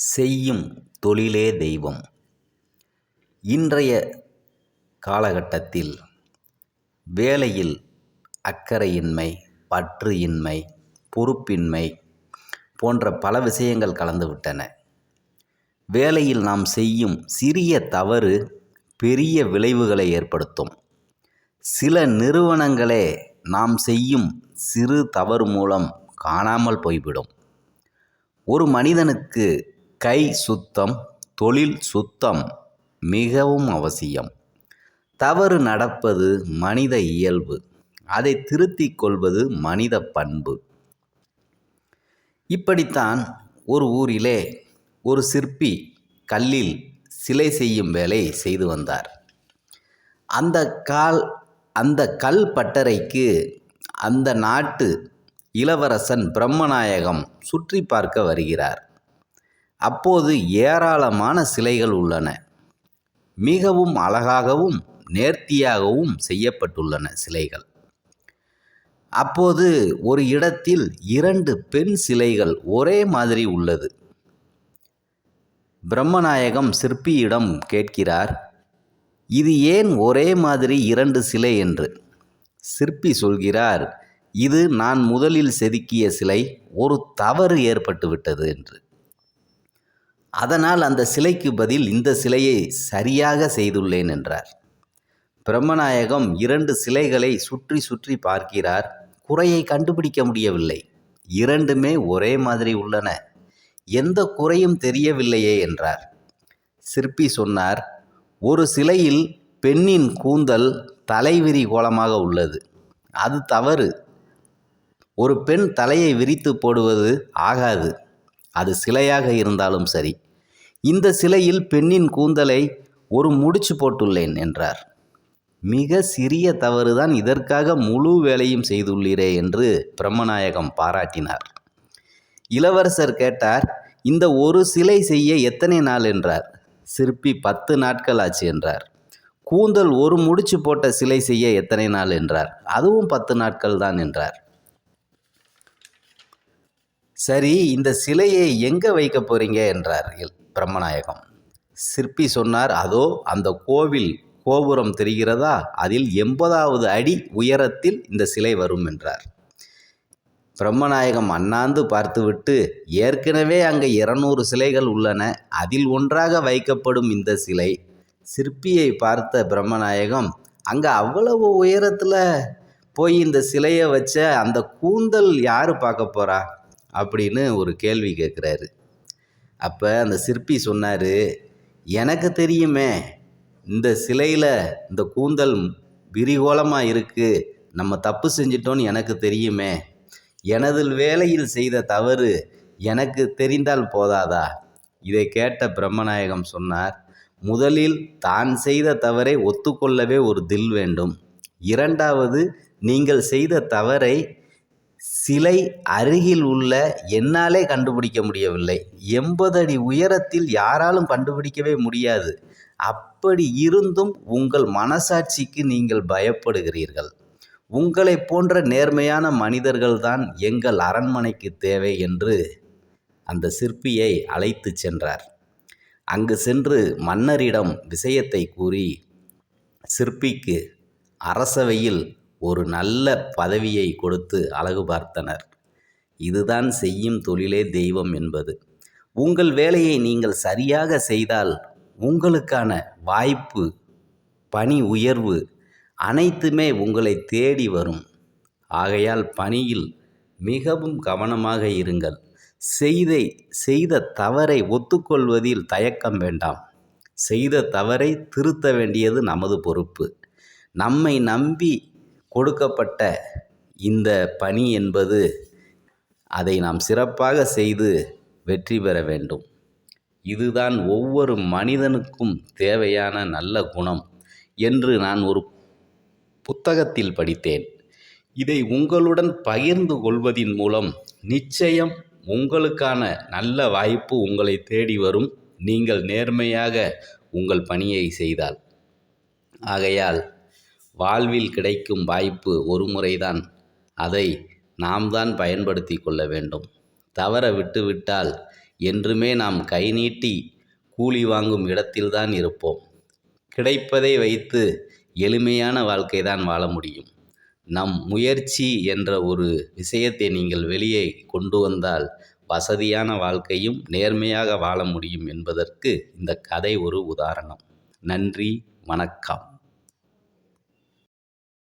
செய்யும் தொழிலே தெய்வம். இன்றைய காலகட்டத்தில் வேலையில் அக்கறையின்மை பற்று இன்மை பொறுப்பின்மை போன்ற பல விஷயங்கள் கலந்துவிட்டன. வேலையில் நாம் செய்யும் சிறிய தவறு பெரிய விளைவுகளை ஏற்படுத்தும். சில நிறுவனங்களே நாம் செய்யும் சிறு தவறு மூலம் காணாமல் போய்விடும். ஒரு மனிதனுக்கு கை சுத்தம் தொழில் சுத்தம் மிகவும் அவசியம். தவறு நடப்பது மனித இயல்பு. அதை திருத்திக் கொள்வது மனித பண்பு. இப்படித்தான் ஒரு ஊரிலே ஒரு சிற்பி கல்லில் சிலை செய்யும் வேலை செய்து வந்தார். அந்த கால் அந்த கல் பட்டறைக்கு அந்த நாட்டு இளவரசன் பிரம்மநாயகம் சுற்றி பார்க்க வருகிறார். அப்போது ஏராளமான சிலைகள் உள்ளன. மிகவும் அழகாகவும் நேர்த்தியாகவும் செய்யப்பட்டுள்ளன சிலைகள். அப்போது ஒரு இடத்தில் இரண்டு பெண் சிலைகள் ஒரே மாதிரி உள்ளது. பிரம்மநாயகம் சிற்பியிடம் கேட்கிறார் இது ஏன் ஒரே மாதிரி இரண்டு சிலை என்று? சிற்பி சொல்கிறார் இது நான் முதலில் செதுக்கிய சிலை ஒரு தவறு ஏற்பட்டுவிட்டது என்று. அதனால் அந்த சிலைக்கு பதில் இந்த சிலையை சரியாக செய்துள்ளேன் என்றார். பிரம்மநாயகம் இரண்டு சிலைகளை சுற்றி சுற்றி பார்க்கிறார். குறையை கண்டுபிடிக்க முடியவில்லை. இரண்டுமே ஒரே மாதிரி உள்ளன. எந்த குறையும் தெரியவில்லையே என்றார். சிற்பி சொன்னார் ஒரு சிலையில் பெண்ணின் கூந்தல் தலைவிரி கோலமாக உள்ளது. அது தவறு. ஒரு பெண் தலையை விரித்து போடுவது ஆகாது. அது சிலையாக இருந்தாலும் சரி. இந்த சிலையில் பெண்ணின் கூந்தலை ஒரு முடிச்சு போட்டுள்ளேன் என்றார். மிக சிறிய தவறுதான் இதற்காக முழு வேலையும் செய்துள்ளீரே என்று பிரம்மநாயகம் பாராட்டினார். இளவரசர் கேட்டார் இந்த ஒரு சிலை செய்ய எத்தனை நாள் என்றார். சிற்பி பத்து நாட்கள் ஆச்சு என்றார். கூந்தல் ஒரு முடிச்சு போட்ட சிலை செய்ய எத்தனை நாள் என்றார். அதுவும் பத்து நாட்கள் தான் என்றார். சரி இந்த சிலையை எங்கே வைக்க போறீங்க? என்றார் பிரம்மநாயகம். சிற்பி சொன்னார் அதோ அந்த கோவில் கோபுரம் தெரிகிறதா? அதில் எண்பதாவது அடி உயரத்தில் இந்த சிலை வரும் என்றார். பிரம்மநாயகம் அண்ணாந்து பார்த்துவிட்டு ஏற்கனவே அங்கே இருநூறு சிலைகள் உள்ளன. அதில் ஒன்றாக வைக்கப்படும் இந்த சிலை. சிற்பியை பார்த்த பிரம்மநாயகம் அங்கே அவ்வளவு உயரத்தில் போய் இந்த சிலையை வச்ச அந்த கூந்தல் யார் பார்க்க போகிறா அப்படின்னு ஒரு கேள்வி கேட்குறாரு. அப்போ அந்த சிற்பி சொன்னார் எனக்கு தெரியுமே இந்த சிலையில் இந்த கூந்தல் விரிகோலமாக இருக்குது நம்ம தப்பு செஞ்சிட்டோன்னு எனக்கு தெரியுமே. எனது வேலையில் செய்த தவறு எனக்கு தெரிந்தால் போதாதா? இதை கேட்ட பிரம்மநாயகம் சொன்னார் முதலில் தான் செய்த தவறை ஒத்துக்கொள்ளவே ஒரு தில் வேண்டும். இரண்டாவது நீங்கள் செய்த தவறை சிலை அருகில் உள்ள என்னாலே கண்டுபிடிக்க முடியவில்லை. எண்பது அடி உயரத்தில் யாராலும் கண்டுபிடிக்கவே முடியாது. அப்படி இருந்தும் உங்கள் மனசாட்சிக்கு நீங்கள் பயப்படுகிறீர்கள். உங்களை போன்ற நேர்மையான மனிதர்கள்தான் எங்கள் அரண்மனைக்கு தேவை என்று அந்த சிற்பியை அழைத்து சென்றார். அங்கு சென்று மன்னரிடம் விஷயத்தை கூறி சிற்பிக்கு அரசவையில் ஒரு நல்ல பதவியை கொடுத்து அழகு பார்த்தனர். இதுதான் செய்யும் தொழிலே தெய்வம் என்பது. உங்கள் வேலையை நீங்கள் சரியாக செய்தால் உங்களுக்கான வாய்ப்பு பணி உயர்வு அனைத்துமே உங்களை தேடி வரும். ஆகையால் பணியில் மிகவும் கவனமாக இருங்கள். செய்தை செய்த தவறை ஒத்துக்கொள்வதில் தயக்கம் வேண்டாம். செய்த தவறை திருத்த வேண்டியது நமது பொறுப்பு. நம்மை நம்பி கொடுக்கப்பட்ட இந்த பணி என்பது அதை நாம் சிறப்பாக செய்து வெற்றி பெற வேண்டும். இதுதான் ஒவ்வொரு மனிதனுக்கும் தேவையான நல்ல குணம் என்று நான் ஒரு புத்தகத்தில் படித்தேன். இதை உங்களுடன் பகிர்ந்து கொள்வதின் மூலம் நிச்சயம் உங்களுக்கான நல்ல வாய்ப்பு உங்களை தேடி வரும். நீங்கள் நேர்மையாக உங்கள் பணியை செய்தால். ஆகையால் வாழ்வில் கிடைக்கும் வாய்ப்பு ஒரு முறைதான். அதை நாம் தான் பயன்படுத்தி கொள்ள வேண்டும். தவற விட்டுவிட்டால் என்றுமே நாம் கை நீட்டி கூலி வாங்கும் இடத்தில்தான் இருப்போம். கிடைப்பதை வைத்து எளிமையான வாழ்க்கை தான் வாழ முடியும். நம் முயற்சி என்ற ஒரு விஷயத்தை நீங்கள் வெளியே கொண்டு வந்தால் வசதியான வாழ்க்கையும் நேர்மையாக வாழ முடியும் என்பதற்கு இந்த கதை ஒரு உதாரணம். நன்றி வணக்கம்.